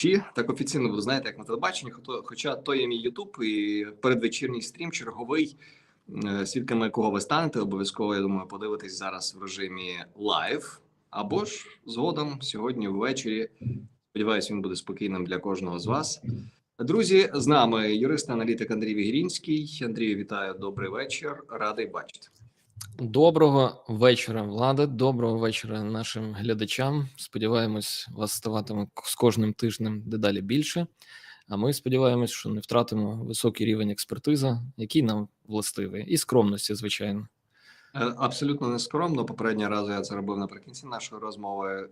Чи так офіційно ви знаєте, як на телебаченні, хоча то є мій Ютуб і передвечірній стрім черговий, е, свідками якого ви станете, обов'язково, я думаю, подивитись зараз в режимі лайв, або ж згодом сьогодні ввечері. Сподіваюсь, він буде спокійним для кожного з вас. Друзі, з нами юрист-аналітик Андрій Вігрінський. Андрію, вітаю, добрий вечір. Радий бачити. Доброго вечора, влада. Доброго вечора нашим глядачам. Сподіваємось, вас ставатиме з кожним тижнем дедалі більше. А ми сподіваємось, що не втратимо високий рівень експертизи, який нам властивий, і скромності, звичайно. Е, Абсолютно нескромно. Попереднього разу я це робив наприкінці нашої розмови.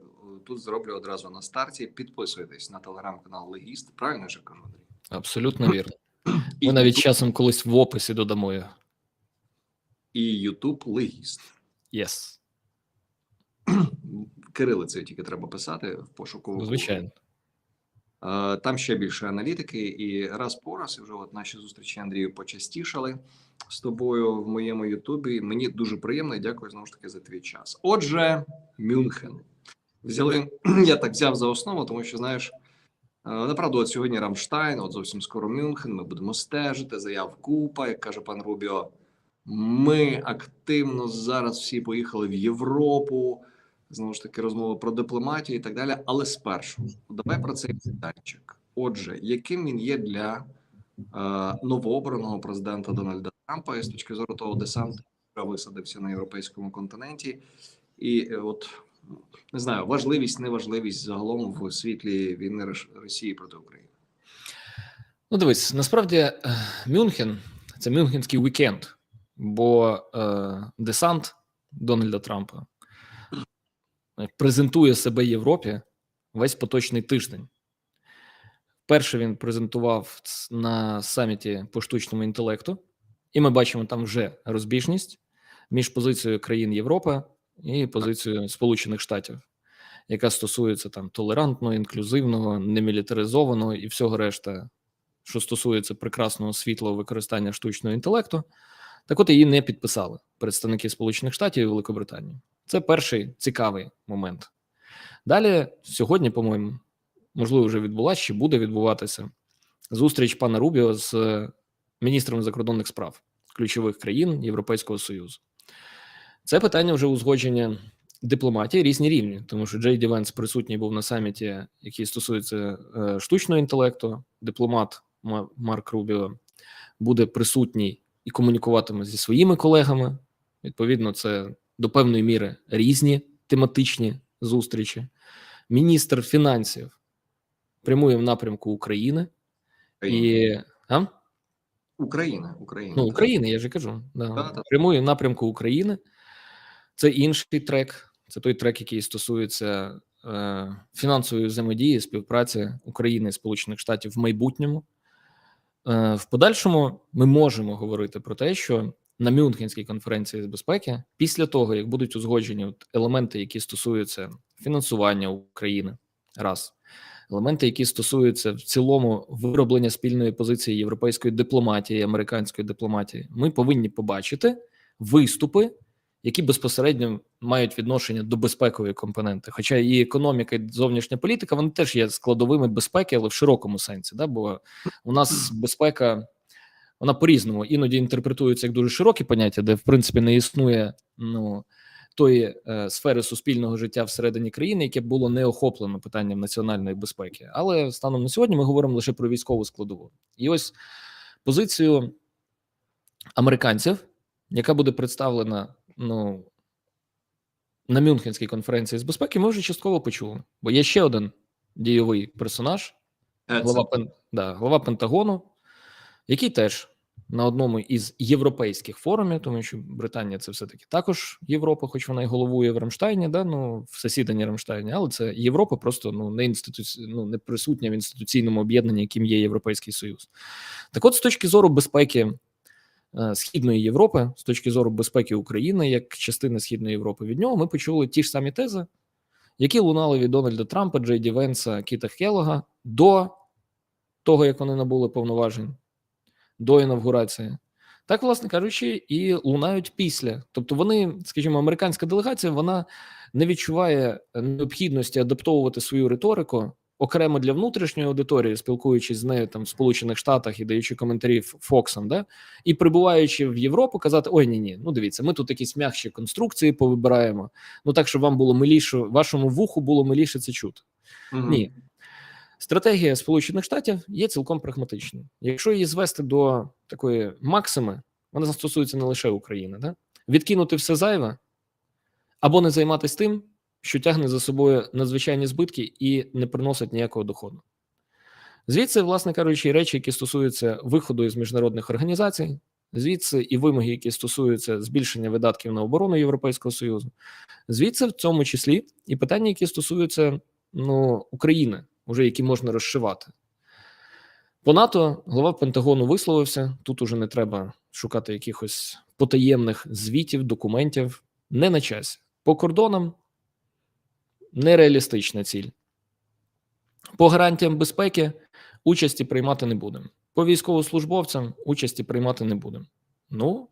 Тут зроблю одразу на старті. Підписуйтесь на телеграм-канал Легіст. Правильно я кажу, Андрій? Абсолютно вірно. Ми навіть часом колись в описі додамо його. І Ютуб Легіст. Yes. Кирилицею тільки треба писати в пошуку. Звичайно. Е, Там ще більше аналітики, і раз по раз, і вже от наші зустрічі Андрію почастішали з тобою в моєму Ютубі. Мені дуже приємно і дякую знову ж таки за твій час. Отже, Мюнхен. Взяли, я так взяв за основу, тому що знаєш, направду, от сьогодні Рамштайн, от зовсім скоро Мюнхен. Ми будемо стежити. Заяв купа, як каже пан Рубіо. Ми активно зараз всі поїхали в Європу. Знову ж таки, розмова про дипломатію і так далі. Але спершу давай про цей питанчик. Отже, яким він є для е, новообраного президента Дональда Трампа і з точки зору того десанту, який висадився на європейському континенті, і е, от не знаю, важливість, неважливість загалом в світлі війни Росії проти України. Ну, дивись, насправді е, Мюнхен це Мюнхенський вікенд, бо е, десант Дональда Трампа е, презентує себе Європі весь поточний тиждень. Перше він презентував на саміті по штучному інтелекту, і ми бачимо там вже розбіжність між позицією країн Європи і позицією Сполучених Штатів, яка стосується там толерантного, інклюзивного, немілітаризованого і всього решта що стосується прекрасного світлого використання штучного інтелекту, так от її не підписали представники Сполучених Штатів і Великобританії. Це перший цікавий момент. Далі, сьогодні, по-моєму, можливо, вже відбулася чи буде відбуватися зустріч пана Рубіо з е, міністром закордонних справ ключових країн Європейського Союзу. Це питання вже узгодження дипломатії різні рівні, тому що Джей Ді Венс присутній був на саміті, який стосується е, штучного інтелекту. Дипломат Марк Рубіо буде присутній і комунікуватиме зі своїми колегами. Відповідно, це до певної міри різні тематичні зустрічі. Міністр фінансів прямує в напрямку України і а? Україна, Україна, Ну. України, я ж кажу. Да. Прямує в напрямку України. Це інший трек. Це той трек, який стосується е, фінансової взаємодії, співпраці України і Сполучених Штатів в майбутньому. Е, в подальшому ми можемо говорити про те, що на Мюнхенській конференції з безпеки, після того, як будуть узгоджені от елементи, які стосуються фінансування України, раз. Елементи, які стосуються в цілому вироблення спільної позиції європейської дипломатії, американської дипломатії, ми повинні побачити виступи, які безпосередньо мають відношення до безпекової компоненти. Хоча і економіка, і зовнішня політика вони теж є складовими безпеки, але в широкому сенсі. Да? Бо у нас безпека вона по-різному іноді інтерпретується як дуже широкі поняття, де в принципі не існує ну тої е, сфери суспільного життя всередині країни, яке було не охоплено питанням національної безпеки. Але станом на сьогодні ми говоримо лише про військову складову. І ось позицію американців, яка буде представлена ну, на Мюнхенській конференції з безпеки, ми вже частково почули. Бо є ще один дійовий персонаж, Е, глава, Пен, да, глава Пентагону, який теж на одному із європейських форумів, тому що Британія це все-таки також Європа, хоч вона і головує в Рамштайні, да, ну, в засіданні Рамштайні, але це Європа просто ну, не, інституці... ну, не присутня в інституційному об'єднанні, яким є Європейський Союз. Так от, з точки зору безпеки Східної Європи, з точки зору безпеки України, як частини Східної Європи, від нього ми почули ті ж самі тези, які лунали від Дональда Трампа, Джей Ді Венса, Кіта Хеллога до того, як вони набули повноважень, до інавгурації. Так, власне кажучи, і лунають після. Тобто, вони, скажімо, американська делегація, вона не відчуває необхідності адаптовувати свою риторику окремо для внутрішньої аудиторії, спілкуючись з нею там в Сполучених Штатах і даючи коментарі Фоксам, да, і прибуваючи в Європу, казати: ой, ні, ні, ну дивіться, ми тут якісь м'якші конструкції повибираємо. Ну так, щоб вам було миліше, вашому вуху було миліше це чути. Мгм. Ні. Стратегія Сполучених Штатів є цілком прагматичною. Якщо її звести до такої максими, вона стосується не лише України, да? відкинути все зайве або не займатися тим, що тягне за собою надзвичайні збитки і не приносить ніякого доходу. Звідси, власне кажучи, речі, які стосуються виходу із міжнародних організацій, звідси і вимоги, які стосуються збільшення видатків на оборону Європейського Союзу, звідси в цьому числі і питання, які стосуються ну, України, уже які можна розшивати. По НАТО голова Пентагону висловився. Тут уже не треба шукати якихось потаємних звітів, документів. Не на часі. По кордонам нереалістична ціль. По гарантіям безпеки участі приймати не будемо. По військовослужбовцям участі приймати не будемо. Ну,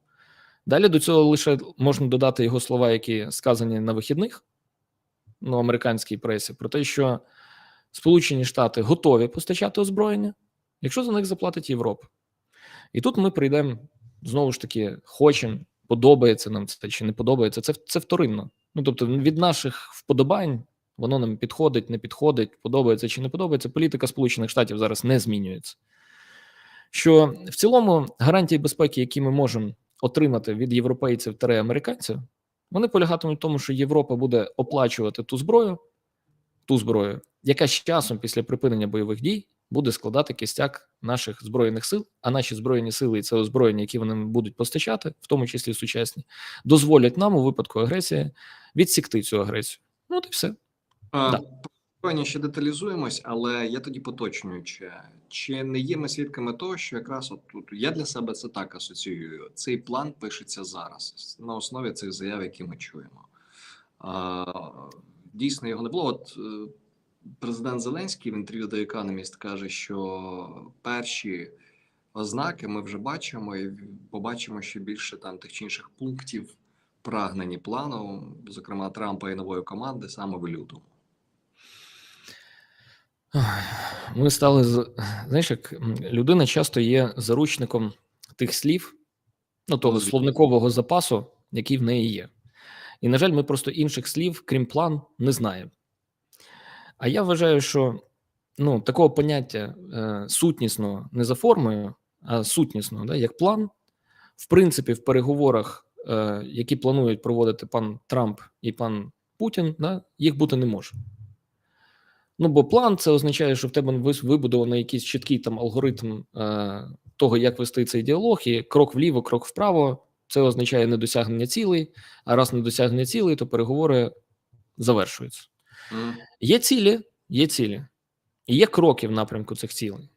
далі до цього лише можна додати його слова, які сказані на вихідних, ну, американській пресі, про те, що Сполучені Штати готові постачати озброєння, якщо за них заплатить Європа. І тут ми прийдемо знову ж таки, хочемо, подобається нам це чи не подобається. Це, це вторинно. Ну тобто, від наших вподобань воно нам підходить, не підходить, подобається чи не подобається. Політика Сполучених Штатів зараз не змінюється. Що в цілому гарантії безпеки, які ми можемо отримати від європейців та американців, вони полягатимуть в тому, що Європа буде оплачувати ту зброю, ту зброю, яка з часом після припинення бойових дій буде складати кістяк наших збройних сил, а наші збройні сили і це озброєння, які вони будуть постачати, в тому числі сучасні, дозволять нам у випадку агресії відсікти цю агресію. Ну, от і все. А, Да. Пані, ще деталізуємось, але я тоді поточнюю, чи, чи не є ми свідками того, що якраз от тут я для себе це так асоціюю. Цей план пишеться зараз на основі цих заяв, які ми чуємо. А, дійсно його не було. От е, президент Зеленський в інтерв'ю до Economist каже, що перші ознаки ми вже бачимо, і побачимо ще більше там тих чи інших пунктів прагнені плану, зокрема Трампа і нової команди, саме в лютому. Ми стали знаєш, як людина часто є заручником тих слів, ну того словникового запасу, який в неї є. І, на жаль, ми просто інших слів, крім план, не знаємо. А я вважаю, що ну, такого поняття е, сутнісного не за формою, а сутнісного, да, як план, в принципі, в переговорах, е, які планують проводити пан Трамп і пан Путін, да, їх бути не може. Ну, бо план це означає, що в тебе вибудований якийсь чіткий там алгоритм е, того, як вести цей діалог, і крок вліво, крок вправо. Це означає недосягнення цілей. А раз недосягнення цілей, то переговори завершуються. Є цілі, є цілі, і є кроки в напрямку цих цілей.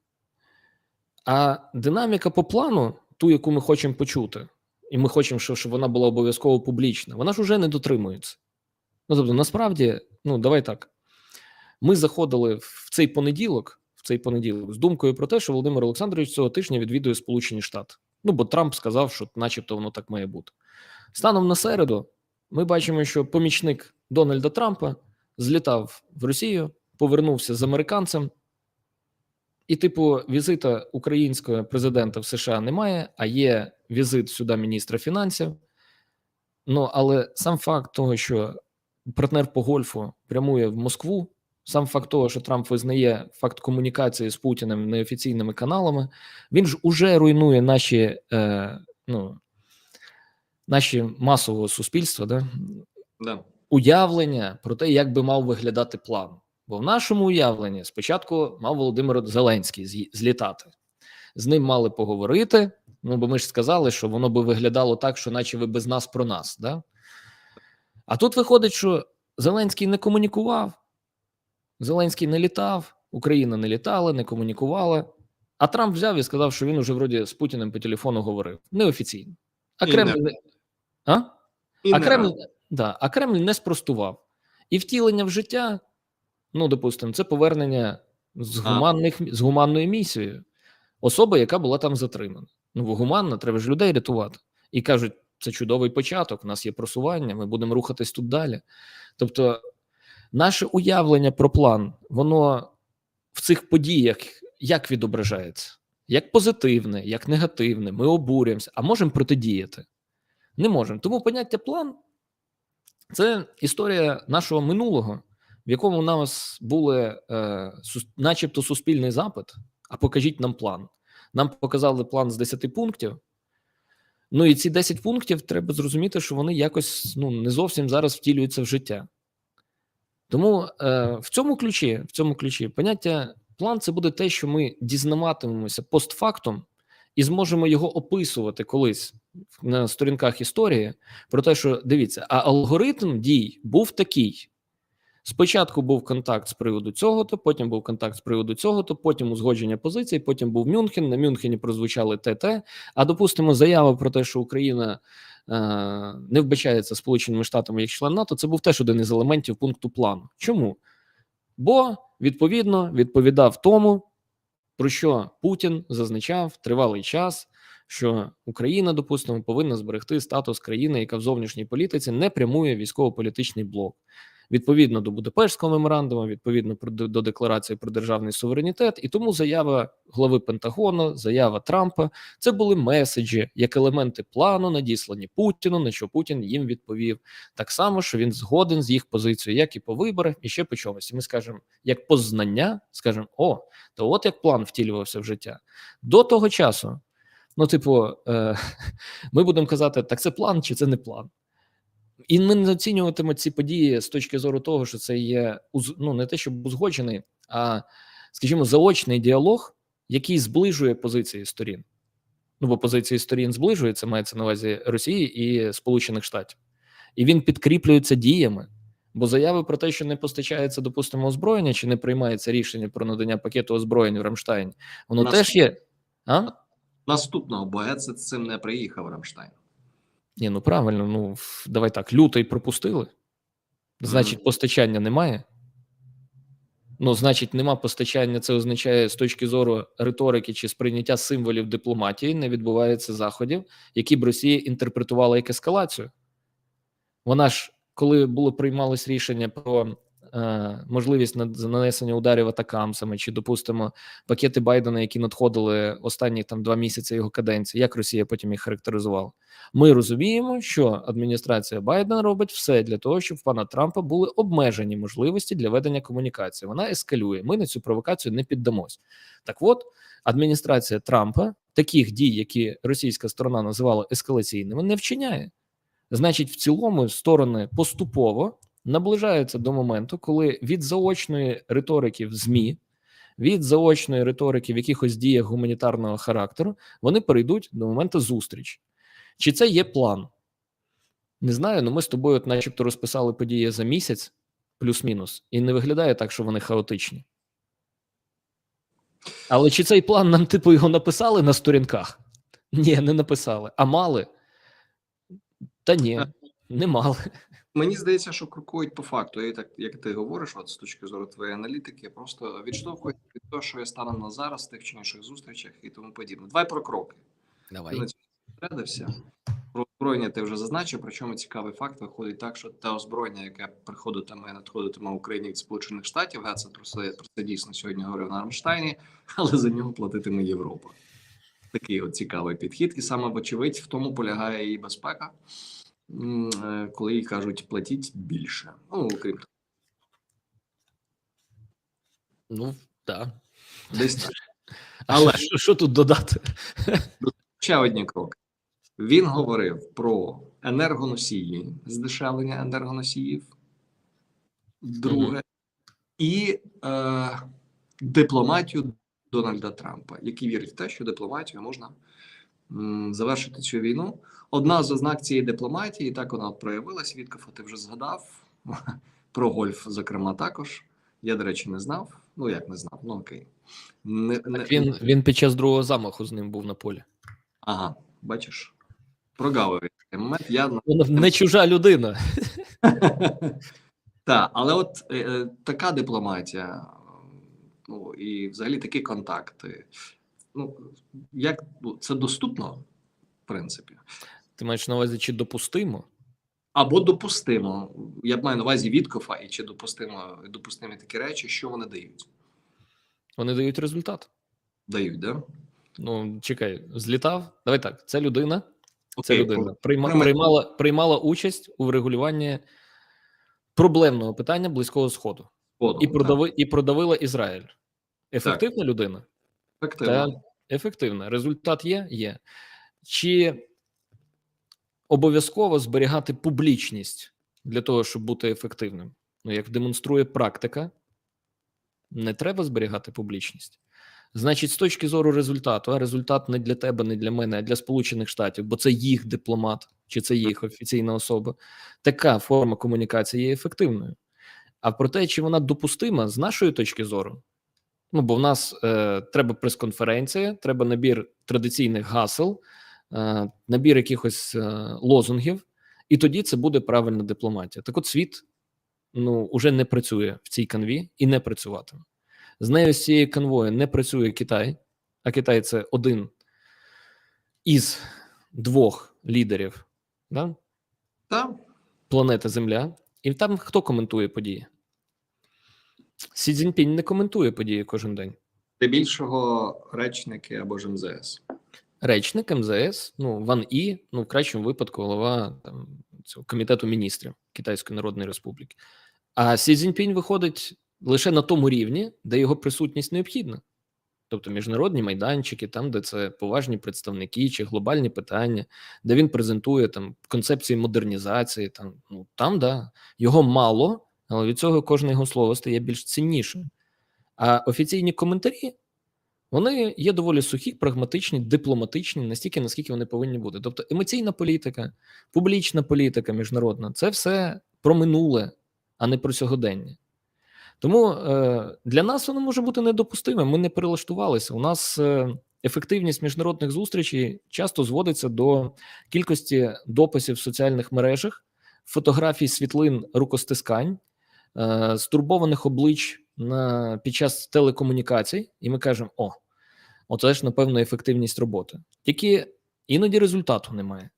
А динаміка по плану, ту, яку ми хочемо почути, і ми хочемо, щоб вона була обов'язково публічна, вона ж уже не дотримується. Ну, тобто, насправді, ну давай так. Ми заходили в цей понеділок, в цей понеділок, з думкою про те, що Володимир Олександрович цього тижня відвідує Сполучені Штати. Ну, бо Трамп сказав, що начебто воно так має бути. Станом на середу ми бачимо, що помічник Дональда Трампа злітав в Росію, повернувся з американцем, і, типу, візита українського президента в США немає, а є візит сюди міністра фінансів. Ну, але сам факт того, що партнер по гольфу прямує в Москву, сам факт того, що Трамп визнає факт комунікації з Путіним неофіційними каналами, він ж уже руйнує наші, е, ну, наші масового суспільства, да? Да. Уявлення про те, як би мав виглядати план. Бо в нашому уявленні спочатку мав Володимир Зеленський злітати. З ним мали поговорити. Ну, бо ми ж сказали, що воно би виглядало так, що наче ви без нас про нас. Да? А тут виходить, що Зеленський не комунікував, Зеленський не літав, Україна не літала, не комунікувала. А Трамп взяв і сказав, що він уже вроді з Путіним по телефону говорив. Неофіційно. А Кремль не. А? І а Кремль. Да, а Кремль не спростував. І втілення в життя, ну, допустимо, це повернення з, гуманних, з гуманною місією. Особа, яка була там затримана. Ну, гуманно, треба ж людей рятувати. І кажуть, це чудовий початок, у нас є просування, ми будемо рухатись тут далі. Тобто, наше уявлення про план, воно в цих подіях як відображається? Як позитивне, як негативне, ми обурюємося, а можемо протидіяти? Не можемо. Тому поняття план це історія нашого минулого, в якому у нас були, е, начебто, суспільний запит. А покажіть нам план. Нам показали план з 10 пунктів. Ну і ці 10 пунктів треба зрозуміти, що вони якось ну, не зовсім зараз втілюються в життя. Тому е, в цьому ключі, в цьому ключі поняття план це буде те, що ми дізнаватимемося постфактум і зможемо його описувати колись на сторінках історії. Про те, що дивіться, а алгоритм дій був такий. Спочатку був контакт з приводу цього, то потім був контакт з приводу цього, то потім узгодження позицій, потім був Мюнхен. На Мюнхені прозвучали ТТ. А допустимо, заява про те, що Україна е, не вбачається Сполученими Штатами як член НАТО, це був теж один із елементів пункту плану. Чому? Бо відповідно відповідав тому, про що Путін зазначав тривалий час, що Україна, допустимо, повинна зберегти статус країни, яка в зовнішній політиці не прямує військово-політичний блок. Відповідно до Будапештського меморандуму, відповідно до декларації про державний суверенітет, і тому заява глави Пентагону, заява Трампа це були меседжі як елементи плану, надіслані Путіну, на що Путін їм відповів так само, що він згоден з їх позицією, як і по виборах, і ще по чомусь. І ми скажемо, як по знання, скажемо, о, то от як план втілювався в життя до того часу. Ну, типу, е, ми будемо казати, так це план чи це не план. І ми не оцінюватимемо ці події з точки зору того, що це є ну, не те, щоб узгоджений, а, скажімо, заочний діалог, який зближує позиції сторін. Ну, бо позиції сторін зближуються, мається на увазі Росії і Сполучених Штатів. І він підкріплюється діями. Бо заяви про те, що не постачається, допустимо, озброєння, чи не приймається рішення про надання пакету озброєнь в Рамштайні, воно Нас- теж є. А? Наступного, бо Гетце цим не приїхав Рамштайн. Ні, ну правильно, ну давай так, лютий пропустили. Значить, постачання немає. Ну, значить, нема постачання. Це означає з точки зору риторики чи сприйняття символів дипломатії, не відбувається заходів, які б Росія інтерпретувала як ескалацію. Вона ж, коли було приймалось рішення про можливість нанесення ударів атакамсами, чи, допустимо, пакети Байдена, які надходили останні там два місяці його каденції, як Росія потім їх характеризувала. Ми розуміємо, що адміністрація Байдена робить все для того, щоб в пана Трампа були обмежені можливості для ведення комунікації. Вона ескалює. Ми на цю провокацію не піддамось. Так, от адміністрація Трампа таких дій, які російська сторона називала ескалаційними, не вчиняє. Значить, в цілому сторони поступово наближаються до моменту, коли від заочної риторики в ЗМІ, від заочної риторики в якихось діях гуманітарного характеру, вони перейдуть до моменту зустрічі. Чи це є план? Не знаю, але ми з тобою, от начебто, розписали події за місяць, плюс-мінус, і не виглядає так, що вони хаотичні. Але чи цей план нам, типу, його написали на сторінках? Ні, не написали. А мали? Та ні, не мали. Мені здається, що крокують по факту. І так як ти говориш, от з точки зору твоєї аналітики, просто відштовхуюся від того, що я станом на зараз тих чи інших зустрічах і тому подібне. Давай про кроки. Ти на цьому зосередився. Про озброєння ти вже зазначив. Причому цікавий факт виходить так, що те озброєння, яке приходитиме надходитиме Україні від Сполучених Штатів, Гетце про це про це дійсно сьогодні говорив на Рамштайні, але за нього платитиме Європа. Такий от цікавий підхід, і саме вочевидь в тому полягає її безпека, коли їй кажуть платіть більше. Ну окрім того, Ну, так. десь так. Але що, що тут додати? Ще одні кроки. Він говорив про енергоносії, здешевлення енергоносіїв. Друге, і е, дипломатію Дональда Трампа, який вірить в те, що дипломатію можна м, завершити цю війну. Одна з ознак цієї дипломатії, так вона проявилась. Віткофа, ти вже згадав про гольф, зокрема, також. Я, до речі, не знав. Ну, як не знав, ну окей. Не, не, Так він, він під час другого замаху з ним був на полі. Ага, бачиш, прогавив я цей момент. Я не чужа людина. Так, але от е, е, така дипломатія, ну і взагалі такі контакти. Ну як ну, це доступно, в принципі, Ти маєш на увазі, чи допустимо? або допустимо. Я маю на увазі Віткофа, і чи допустимо допустимі такі речі, що вони дають. Вони дають результат. Дають, да? Ну, чекай, злітав. Давай так. Це людина. Це Окей, людина прийма, приймала, приймала участь у врегулюванні проблемного питання Близького Сходу Подумав, і так. продави, і продавила Ізраїль. Ефективна людина? Ефективно. Та ефективна. Результат є? Є. Чи обов'язково зберігати публічність для того, щоб бути ефективним? Ну, як демонструє практика, не треба зберігати публічність. Значить, з точки зору результату, а результат не для тебе, не для мене, а для Сполучених Штатів, бо це їх дипломат чи це їх офіційна особа. Така форма комунікації є ефективною. А про те, чи вона допустима з нашої точки зору, Ну, бо в нас е, треба прес-конференція, треба набір традиційних гасел, набір якихось е, лозунгів, і тоді це буде правильна дипломатія. Так от світ ну, уже не працює в цій канві і не працюватиме. З нею з цією канвою не працює Китай, а Китай це один із двох лідерів да, Так. планети Земля. І там хто коментує події? Сі Цзіньпінь не коментує події кожен день. Здебільшого речники або ж МЗС. Речник МЗС, ну Ван І, ну в кращому випадку голова там цього комітету міністрів Китайської Народної Республіки. А Сі Цзіньпінь виходить лише на тому рівні, де його присутність необхідна. Тобто міжнародні майданчики, там, де це поважні представники чи глобальні питання, де він презентує там концепції модернізації, там ну там да його мало, але від цього кожне його слово стає більш ціннішим. А офіційні коментарі вони є доволі сухі, прагматичні, дипломатичні, настільки, наскільки вони повинні бути. Тобто емоційна політика, публічна політика міжнародна це все про минуле, а не про сьогодення. Тому е, для нас воно може бути недопустимим. Ми не перелаштувалися. У нас е, ефективність міжнародних зустрічей часто зводиться до кількості дописів в соціальних мережах, фотографій, світлин, рукостискань, е, стурбованих облич на, під час телекомунікацій, і ми кажемо: о, оце ж, напевно, ефективність роботи. Тільки іноді результату немає.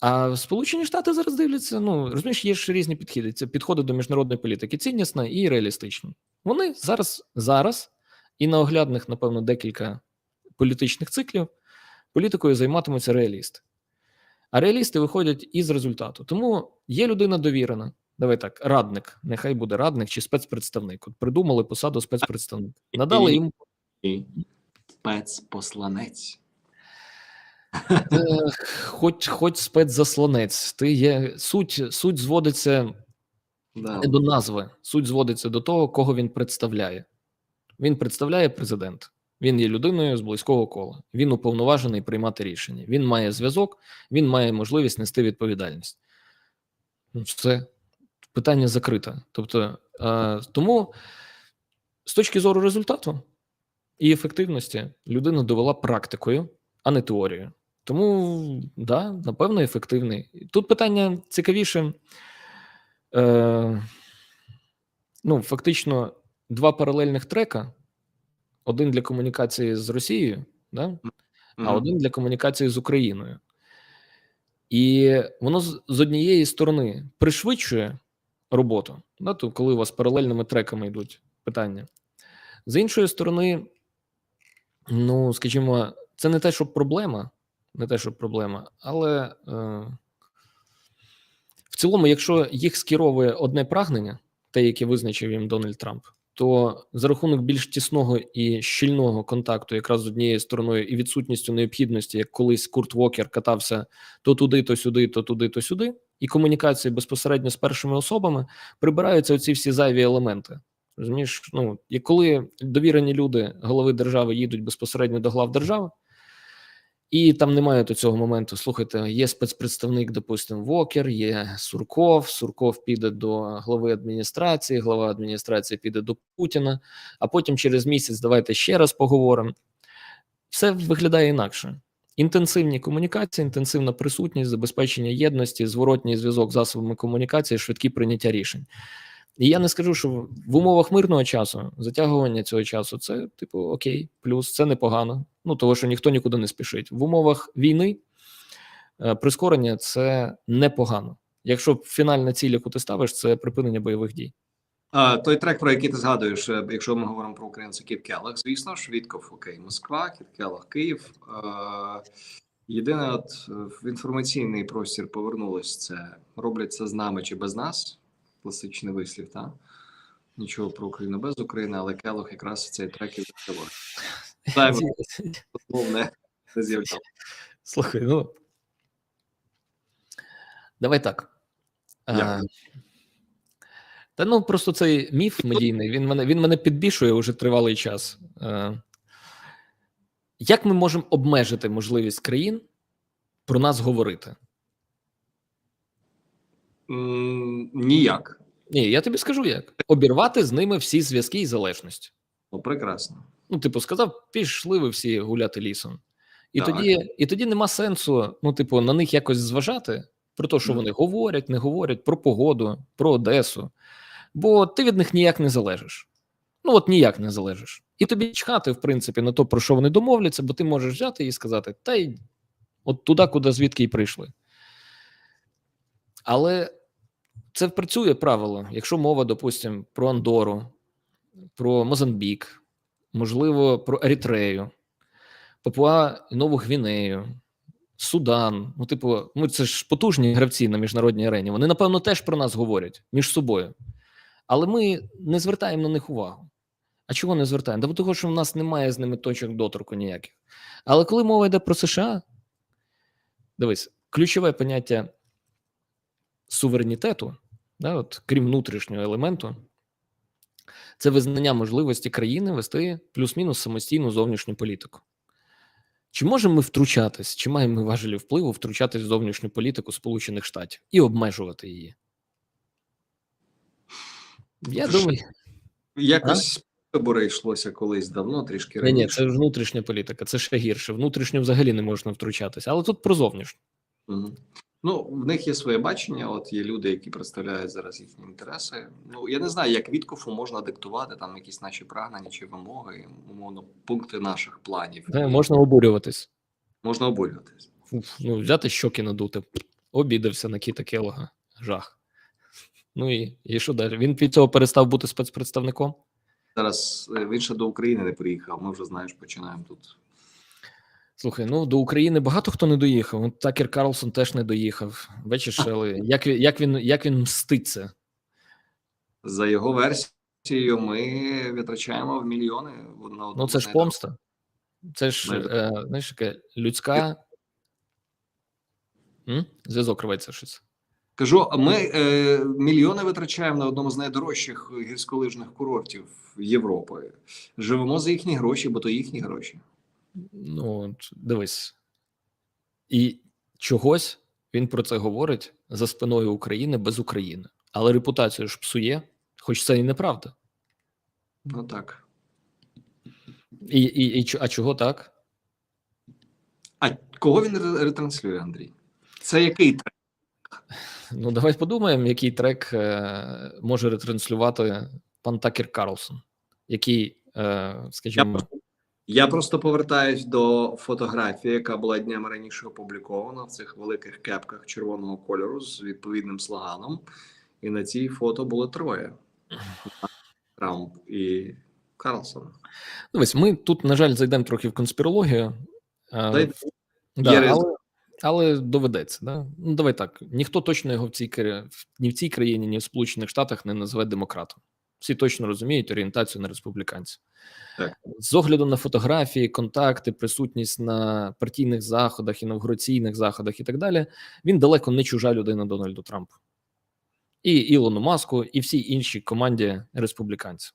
А Сполучені Штати зараз дивляться, ну розумієш, є ж різні підходи. Це підходи до міжнародної політики, ціннісна і реалістичні. Вони зараз, зараз і на оглядних, напевно, декілька політичних циклів політикою займатимуться реалісти. А реалісти виходять із результату. Тому є людина довірена. Давай так, радник, нехай буде радник чи спецпредставник. От придумали посаду спецпредставник. Надали йому спецпосланець. Хоч, хоч спецзасланець. Ти є суть, суть зводиться Да. не до назви, суть зводиться до того, кого він представляє. Він представляє президент. Він є людиною з близького кола. Він уповноважений приймати рішення. Він має зв'язок, він має можливість нести відповідальність. Ну, Все питання закрите. Тобто, е, тому з точки зору результату і ефективності людина довела практикою, а не теорією. Тому, да, напевно, ефективний. Тут питання цікавіше. Е, ну, фактично, два паралельних трека: один для комунікації з Росією, да? а один для комунікації з Україною. І воно з однієї сторони пришвидшує роботу, да, то коли у вас паралельними треками йдуть питання. З іншої сторони, ну, скажімо, це не те, що проблема, не те, що проблема, але е, в цілому, якщо їх скеровує одне прагнення, те, яке визначив їм Дональд Трамп, то за рахунок більш тісного і щільного контакту, якраз з однією стороною, і відсутністю необхідності, як колись Курт Вокер катався то туди, то сюди, то туди, то сюди, і комунікації безпосередньо з першими особами прибираються оці всі зайві елементи. Розумієш, ну і коли довірені люди голови держави їдуть безпосередньо до глав держави, і там немає до цього моменту. Слухайте, є спецпредставник, допустимо, Вокер, є Сурков. Сурков піде до глави адміністрації, глава адміністрації піде до Путіна, а потім через місяць давайте ще раз поговоримо. Все виглядає інакше. Інтенсивні комунікації, інтенсивна присутність, забезпечення єдності, зворотній зв'язок засобами комунікації, швидкі прийняття рішень. І я не скажу, що в умовах мирного часу затягування цього часу це типу окей, плюс це непогано. Ну того, що ніхто нікуди не спішить. В умовах війни е, прискорення це непогано. Якщо фінальна ціль, яку ти ставиш, це припинення бойових дій. А, той трек, про який ти згадуєш, е, якщо ми говоримо про українця Кіт Келлах, звісно ж, Вітков, окей, Москва, Кіт Келлах, Київ. Е, єдине, от е, в інформаційний простір повернулось це роблять це з нами чи без нас. Класичний вислів, так? Нічого про Україну без України, але Келлах якраз цей трек і відкриває. Не, не з'являло. Слухай, ну давай так. Дякую. Та ну просто цей міф медійний, він мене він мене підбішує уже тривалий час. Е, Як ми можемо обмежити можливість країн про нас говорити? М, Ніяк. Ні, я тобі скажу як: обірвати з ними всі зв'язки і залежності. Ну, прекрасно. Ну, типу, сказав, пішли ви всі гуляти лісом. І Так. тоді, і тоді нема сенсу, ну, типу, на них якось зважати про те, що Мгм. вони говорять, не говорять, про погоду, про Одесу. Бо ти від них ніяк не залежиш. Ну, от ніяк не залежиш. І тобі чхати, в принципі, на то, про що вони домовляться, бо ти можеш взяти і сказати: та й от туди, куди звідки і прийшли. Але це працює правило. Якщо мова, допустимо, про Андору, про Мозамбік, можливо, про Еритрею, Папуа Нову Гвінею, Судан. Ну, типу, ну це ж потужні гравці на міжнародній арені. Вони, напевно, теж про нас говорять між собою. Але ми не звертаємо на них увагу. А чого не звертаємо? Бо того, що в нас немає з ними точок доторку ніяких. Але коли мова йде про США, дивись, ключове поняття суверенітету, да, от, крім внутрішнього елементу, це визнання можливості країни вести плюс-мінус самостійну зовнішню політику. Чи можемо ми втручатись, чи маємо ми важелі впливу втручатись в зовнішню політику Сполучених Штатів і обмежувати її? Я думаю, Якось вибори йшлося колись давно, трішки ні, раніше. ні, це ж внутрішня політика, це ще гірше. Внутрішньо взагалі не можна втручатися, але тут про зовнішню. Мгм. Ну, в них є своє бачення. От є люди, які представляють зараз їхні інтереси. Ну я не знаю, як Віткофу можна диктувати там якісь наші прагнення чи вимоги, умовно, пункти наших планів. Та, можна обурюватись. можна обурюватись. Уф, ну, взяти щоки надути. Обідався на Кіта Келога. Жах. Ну і, і що далі? Він під цього перестав бути спецпредставником? Зараз е, він ще до України не приїхав. Ми вже знаєш, починаємо тут. Слухай, ну до України багато хто не доїхав. Такер Карлсон теж не доїхав. Бачиш, як, як, він, як він мститься? За його версією, ми витрачаємо в мільйони на одну Ну, це ж помста. Це ж, е, знаєш, таке людська. Зв'язок рветься щось. Кажу, ми е, мільйони витрачаємо на одному з найдорожчих гірськолижних курортів Європи. Живемо за їхні гроші, бо то їхні гроші. Ну, от, дивись. І чогось він про це говорить за спиною України без України. Але репутацію ж псує, хоч це і неправда. Ну так. І, і, і, а чого так? А кого він ре- ретранслює, Андрій? Це який трек? Ну, давай подумаємо, який трек е, може ретранслювати пан Такер Карлсон, який, е, Я, скажімо, просто- я просто повертаюсь до фотографії, яка була днями раніше опублікована в цих великих кепках червоного кольору з відповідним слоганом. І на цій фото було троє: Трамп і Карлсон. дивись, ми тут, на жаль, зайдемо трохи в конспірологію. Е, Да, Є але, але доведеться. Да? Ну, давай так. Ніхто точно його в цій ні в цій країні, ні в Сполучених Штатах не назве демократом. Всі точно розуміють орієнтацію на республіканців. Так. З огляду на фотографії, контакти, присутність на партійних заходах, інавгураційних заходах і так далі, він далеко не чужа людина Дональду Трампу. І Ілону Маску, і всій іншій команді республіканців.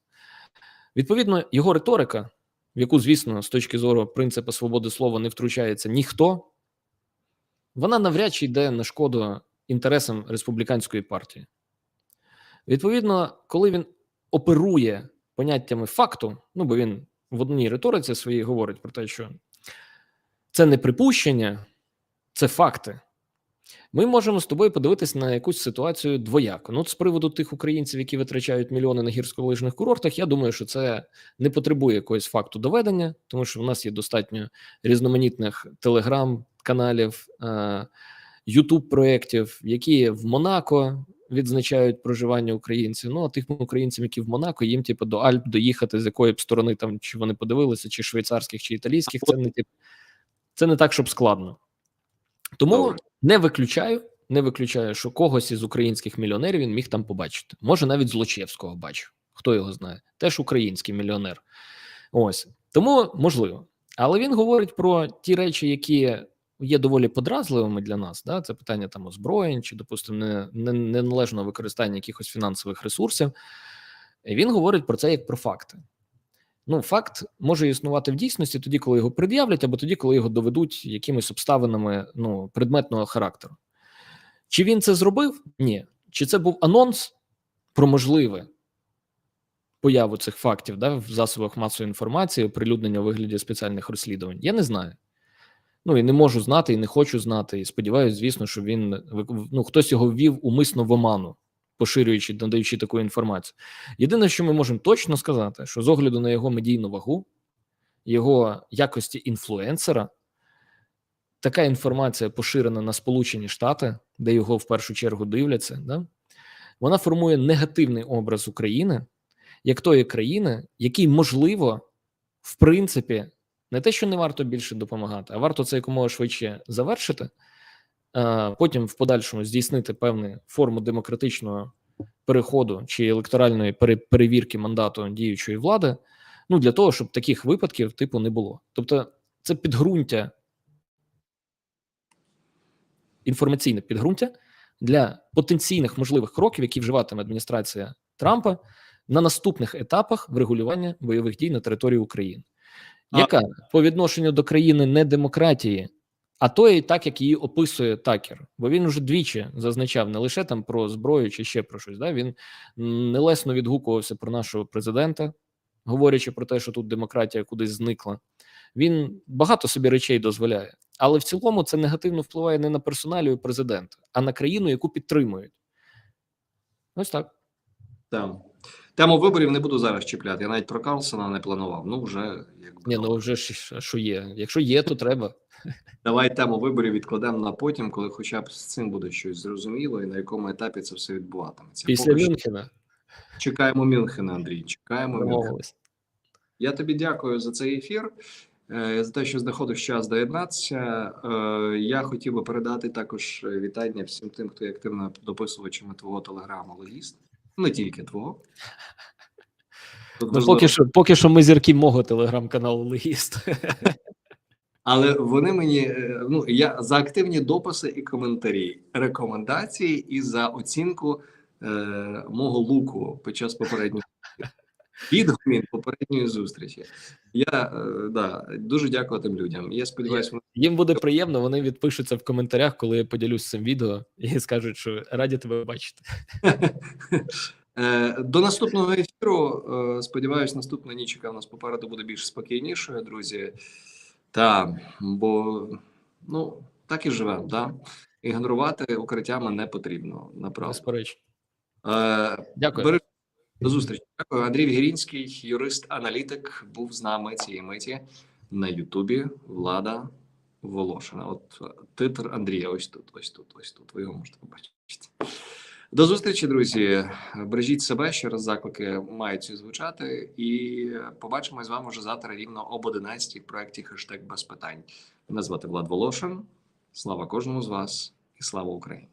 Відповідно, його риторика, в яку, звісно, з точки зору принципу свободи слова не втручається ніхто, вона навряд чи йде на шкоду інтересам республіканської партії. Відповідно, коли він оперує поняттями факту, ну бо він в одній риториці своїй говорить про те, що це не припущення, це факти. Ми можемо з тобою подивитися на якусь ситуацію двояко. Ну, от з приводу тих українців, які витрачають мільйони на гірськолижних курортах, я думаю, що це не потребує якогось факту доведення, тому що в нас є достатньо різноманітних телеграм-каналів, Ютуб проєктів, які в Монако відзначають проживання українців. Ну а тим українцям, які в Монако, їм типу до Альп доїхати з якої б сторони там чи вони подивилися, чи швейцарських, чи італійських. Це не тип, це не так, щоб складно. Тому не виключаю, не виключаю, що когось із українських мільйонерів він міг там побачити. Може, навіть Злочевського бачив. Хто його знає? Теж український мільйонер. Ось тому можливо. Але він говорить про ті речі, які є доволі подразливими для нас. Да? Це питання там озброєнь чи, допустимо, не, не, неналежного використання якихось фінансових ресурсів. Він говорить про це як про факти. Ну, факт може існувати в дійсності тоді, коли його пред'являть, або тоді, коли його доведуть якимись обставинами ну, предметного характеру. Чи він це зробив? Ні. Чи це був анонс про можливе появу цих фактів да, в засобах масової інформації, оприлюднення у вигляді спеціальних розслідувань? Я не знаю. Ну і не можу знати, і не хочу знати. І сподіваюся, звісно, що він ну, хтось його ввів умисно в оману, поширюючи, надаючи таку інформацію. Єдине, що ми можемо точно сказати, що з огляду на його медійну вагу, його якості інфлюенсера, така інформація поширена на Сполучені Штати, де його в першу чергу дивляться, да? вона формує негативний образ України як тої країни, якій можливо, в принципі, не те, що не варто більше допомагати, а варто це якомога швидше завершити, потім в подальшому здійснити певну форму демократичного переходу чи електоральної перевірки мандату діючої влади. Ну для того, щоб таких випадків типу не було. Тобто, це підґрунтя, інформаційне підґрунтя для потенційних можливих кроків, які вживатиме адміністрація Трампа на наступних етапах врегулювання бойових дій на території України, яка по відношенню до країни не демократії, а тої, так як її описує Такер, бо він уже двічі зазначав не лише там про зброю чи ще про щось. Да? Він нелесно відгукувався про нашого президента, говорячи про те, що тут демократія кудись зникла. Він багато собі речей дозволяє, але в цілому це негативно впливає не на персоналію президента, а на країну, яку підтримують. Ось так. Там. Тему виборів не буду зараз чіпляти. Я навіть про Карлсона не планував. Ну, вже якби. Ні, ну вже ж що є. Якщо є, то треба. Давай тему виборів відкладемо на потім, коли хоча б з цим буде щось зрозуміло і на якому етапі це все відбуватиметься. Після Поки що Мюнхена чекаємо Мюнхена, Андрій. Чекаємо Мюнхена. Я тобі дякую за цей ефір. е, За те, що знаходив час доєднатися. Е, Я хотів би передати також вітання всім тим, хто є активно дописувачами твого телеграму логіст. Не тільки твого. Тут Ну, важливо. поки що, поки що ми зірки мого телеграм-каналу Легіст. Але вони мені е, ну я за активні дописи і коментарі, рекомендації і за оцінку е, мого луку під час попереднього відгумін попередньої зустрічі. Я е, да дуже дякую тим людям. Я сподіваюся, вони Їм буде приємно, вони відпишуться в коментарях, коли я поділюсь цим відео, і скажуть, що раді тебе бачити. Е, До наступного ефіру. е, Сподіваюсь, наступна ніч, яка у нас попереду буде більш спокійнішою, друзі. Та бо ну так і живемо. Да? Ігнорувати укриттями не потрібно. Направду. Безперечно. Е, Дякую. Бережіть. До зустрічі. Дякую. Андрій Вігірінський, юрист-аналітик, був з нами цієї миті на Ютубі. Влада Волошина. От е, титр Андрія. Ось тут, ось тут, ось тут. Ви його можете побачити. До зустрічі, друзі. Бережіть себе. Ще раз заклики мають звучати. І побачимось з вами вже завтра рівно об 11 в проєкті хештег без питань. Мене звати Влад Волошин. Слава кожному з вас і слава Україні.